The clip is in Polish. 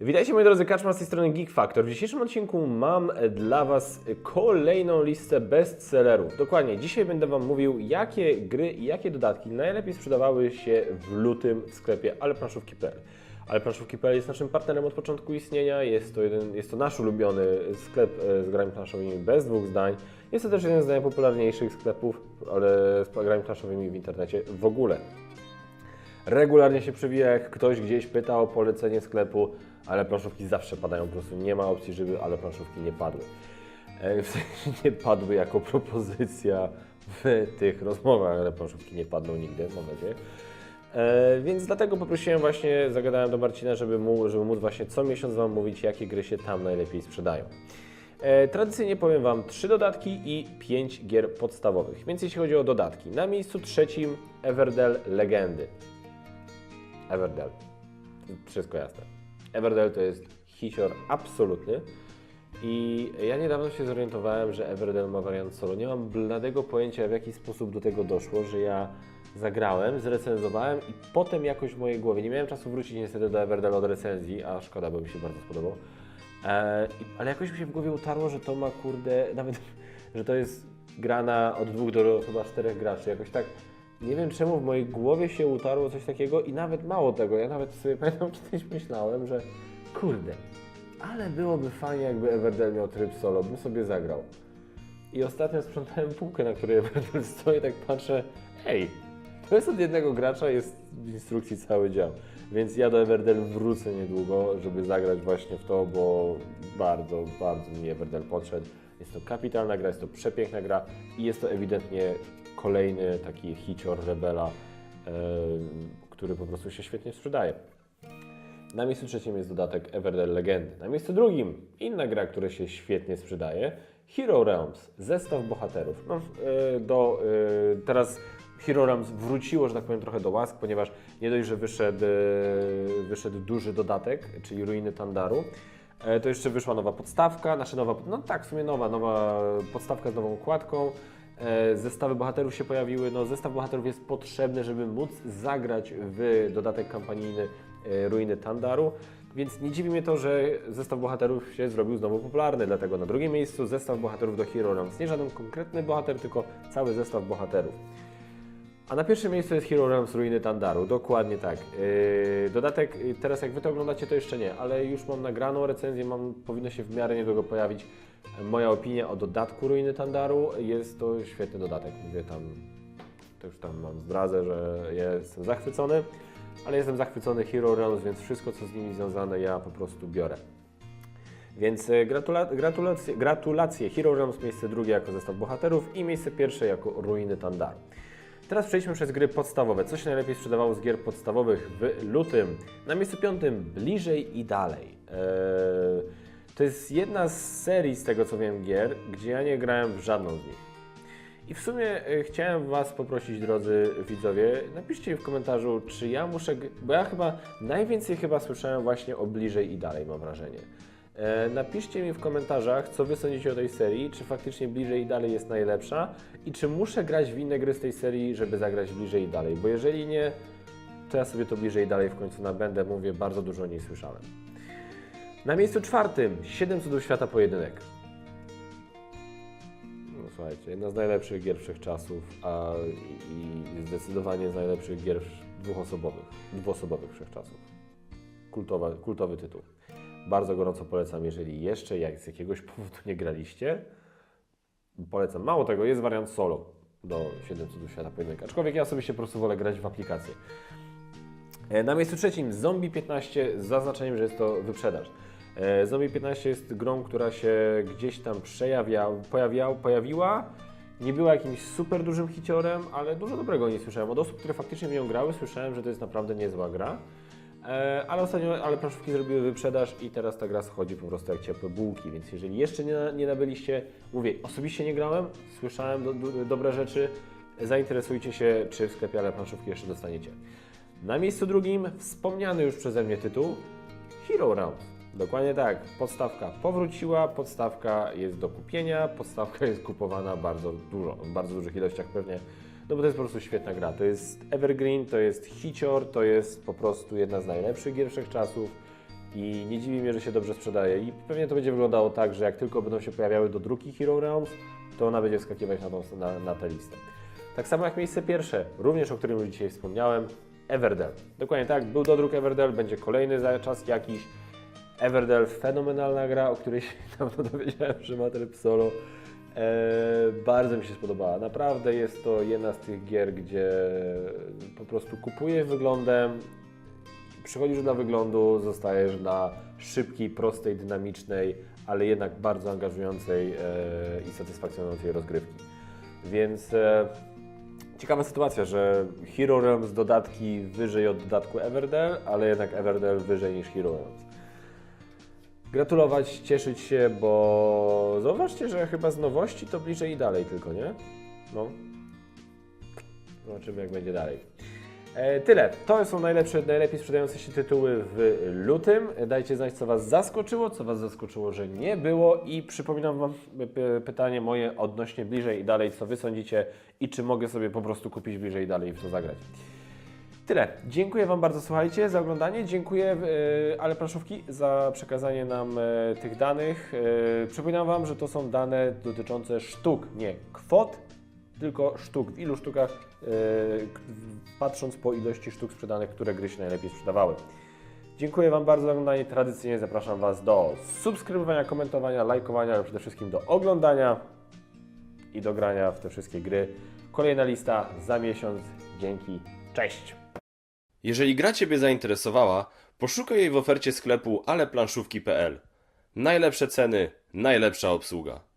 Witajcie moi drodzy, Kaczma z tej strony Geek Factor. W dzisiejszym odcinku mam dla Was kolejną listę bestsellerów. Dokładnie, dzisiaj będę Wam mówił, jakie gry i jakie dodatki najlepiej sprzedawały się w lutym w sklepie aleplanszówki.pl. Ale planszówki.pl jest naszym partnerem od początku istnienia, jest to, jeden, jest to nasz ulubiony sklep e, z grami planszowymi bez dwóch zdań. Jest to też jeden z najpopularniejszych sklepów ale z grami planszowymi w internecie w ogóle. Regularnie się przewija, jak ktoś gdzieś pyta o polecenie sklepu, ale planszówki zawsze padają, po prostu nie ma opcji, żeby ale planszówki nie padły. E, W sensie nie padły jako propozycja w tych rozmowach, ale planszówki nie padną nigdy, mam nadzieję. E, więc dlatego poprosiłem właśnie, zagadałem do Marcina, żeby, mu, żeby móc właśnie co miesiąc Wam mówić, jakie gry się tam najlepiej sprzedają. E, tradycyjnie powiem Wam trzy dodatki i pięć gier podstawowych. Więc jeśli chodzi o dodatki, na miejscu trzecim Everdell Legendy. Everdell. Wszystko jasne. Everdell to jest hicior absolutny. I ja niedawno się zorientowałem, że Everdell ma wariant solo. Nie mam bladego pojęcia, w jaki sposób do tego doszło, że ja zagrałem, zrecenzowałem i potem jakoś w mojej głowie, nie miałem czasu wrócić niestety do Everdell od recenzji, a szkoda, bo mi się bardzo spodobał. E, i- ale jakoś mi się w głowie utarło, że to ma kurde, nawet, że to jest grana od dwóch do chyba czterech graczy. Jakoś tak, nie wiem czemu w mojej głowie się utarło coś takiego i nawet mało tego. Ja nawet sobie pamiętam kiedyś myślałem, że kurde, ale byłoby fajnie, jakby Everdell miał tryb solo, bym sobie zagrał. I ostatnio sprzątałem półkę, na której Everdell stoi, tak patrzę, ej, to jest od jednego gracza, jest w instrukcji cały dział. Więc ja do Everdell wrócę niedługo, żeby zagrać właśnie w to, bo bardzo, bardzo mi Everdell podszedł. Jest to kapitalna gra, jest to przepiękna gra i jest to ewidentnie kolejny taki hicior rebela, e, który po prostu się świetnie sprzedaje. Na miejscu trzecim jest dodatek Everdell Legendy. Na miejscu drugim inna gra, która się świetnie sprzedaje. Hero Realms, zestaw bohaterów. No, e, do, e, teraz Hero Realms wróciło, że tak powiem, trochę do łask, ponieważ nie dość, że wyszedł, wyszedł duży dodatek, czyli Ruiny Tandaru, to jeszcze wyszła nowa podstawka, nasza nowa, no tak, w sumie nowa, nowa podstawka z nową układką. E, Zestawy bohaterów się pojawiły. No, zestaw bohaterów jest potrzebny, żeby móc zagrać w dodatek kampanijny e, Ruiny Tandaru. Więc nie dziwi mnie to, że zestaw bohaterów się zrobił znowu popularny. Dlatego na drugim miejscu zestaw bohaterów do Hero Realms. Nie żaden konkretny bohater, tylko cały zestaw bohaterów. A na pierwszym miejscu jest Hero Realms Ruiny Tandaru. Dokładnie tak. Yy, dodatek, yy, teraz jak Wy to oglądacie, to jeszcze nie, ale już mam nagraną recenzję, mam, powinno się w miarę niedługo pojawić e, moja opinia o dodatku Ruiny Tandaru. Jest to świetny dodatek. Mówię tam, to już tam mam zdradzę, że jestem zachwycony, ale jestem zachwycony Hero Realms, więc wszystko co z nimi związane ja po prostu biorę. Więc e, gratula gratulacje, gratulacje Hero Realms, miejsce drugie jako zestaw bohaterów i miejsce pierwsze jako Ruiny Tandaru. Teraz przejdźmy przez gry podstawowe. Co się najlepiej sprzedawało z gier podstawowych w lutym? Na miejscu piątym bliżej i dalej. Eee, to jest jedna z serii, z tego co wiem, gier, gdzie ja nie grałem w żadną z nich. I w sumie e, chciałem Was poprosić, drodzy widzowie, napiszcie w komentarzu, czy ja muszę, bo ja chyba najwięcej chyba słyszałem właśnie o bliżej i dalej, mam wrażenie. E, Napiszcie mi w komentarzach, co Wy sądzicie o tej serii, czy faktycznie bliżej i dalej jest najlepsza i czy muszę grać w inne gry z tej serii, żeby zagrać bliżej i dalej, bo jeżeli nie, to ja sobie to bliżej i dalej w końcu nabędę, mówię, bardzo dużo o niej słyszałem. Na miejscu czwartym, 7 cudów świata pojedynek. No słuchajcie, jedna z najlepszych gier wszechczasów, a i, zdecydowanie z najlepszych gier dwuosobowych, dwuosobowych wszechczasów. Kultowy tytuł. Bardzo gorąco polecam, jeżeli jeszcze jak z jakiegoś powodu nie graliście. Polecam. Mało tego, jest wariant solo do 7 cudów świata pojedynek. Aczkolwiek ja sobie się po prostu wolę grać w aplikację. E, Na miejscu trzecim Zombie 15 z zaznaczeniem, że jest to wyprzedaż. E, Zombie 15 jest grą, która się gdzieś tam przejawia, pojawiła. Nie była jakimś super dużym hiciorem, ale dużo dobrego nie słyszałem. Od osób, które faktycznie w nią grały, słyszałem, że to jest naprawdę niezła gra. E, Ale ostatnio, ale planszówki zrobiły wyprzedaż i teraz ta gra schodzi po prostu jak ciepłe bułki, więc jeżeli jeszcze nie, nie nabyliście, mówię, osobiście nie grałem, słyszałem do, do, dobre rzeczy, zainteresujcie się, czy w sklepie ale planszówki jeszcze dostaniecie. Na miejscu drugim wspomniany już przeze mnie tytuł Hero Realms. Dokładnie tak, podstawka powróciła, podstawka jest do kupienia, podstawka jest kupowana bardzo dużo, w bardzo dużych ilościach pewnie, no bo to jest po prostu świetna gra. To jest evergreen, to jest hicior, to jest po prostu jedna z najlepszych gier wszechczasów i nie dziwi mnie, że się dobrze sprzedaje. I pewnie to będzie wyglądało tak, że jak tylko będą się pojawiały do druki Hero Realms, to ona będzie wskakiwać na, tą, na, na tę listę. Tak samo jak miejsce pierwsze, również o którym już dzisiaj wspomniałem, Everdell. Dokładnie tak, był dodruk Everdell, będzie kolejny za czas jakiś. Everdell, fenomenalna gra, o której się dawno dowiedziałem, że ma tryb solo. Eee, bardzo mi się spodobała. Naprawdę jest to jedna z tych gier, gdzie po prostu kupujesz wyglądem, przychodzisz dla wyglądu, zostajesz na szybkiej, prostej, dynamicznej, ale jednak bardzo angażującej e, i satysfakcjonującej rozgrywki. Więc e, ciekawa sytuacja, że Hero Realms dodatki wyżej od dodatku Everdell, ale jednak Everdell wyżej niż Hero Realms. Gratulować, cieszyć się, bo zauważcie, że chyba z nowości to bliżej i dalej tylko, nie? No. Zobaczymy jak będzie dalej. E, tyle. To są najlepsze, najlepiej sprzedające się tytuły w lutym. Dajcie znać, co Was zaskoczyło, co Was zaskoczyło, że nie było i przypominam Wam pytanie moje odnośnie bliżej i dalej, co Wy sądzicie i czy mogę sobie po prostu kupić bliżej i dalej i w to zagrać. Tyle. Dziękuję Wam bardzo, słuchajcie, za oglądanie. Dziękuję e, Ale Planszówki za przekazanie nam e, tych danych. E, przypominam Wam, że to są dane dotyczące sztuk, nie kwot, tylko sztuk. W ilu sztukach, k- patrząc po ilości sztuk sprzedanych, które gry się najlepiej sprzedawały. Dziękuję Wam bardzo za oglądanie. Tradycyjnie zapraszam Was do subskrybowania, komentowania, lajkowania, ale przede wszystkim do oglądania i do grania w te wszystkie gry. Kolejna lista za miesiąc. Dzięki. Cześć! Jeżeli gra Ciebie zainteresowała, poszukaj jej w ofercie sklepu aleplanszówki.pl. Najlepsze ceny, najlepsza obsługa.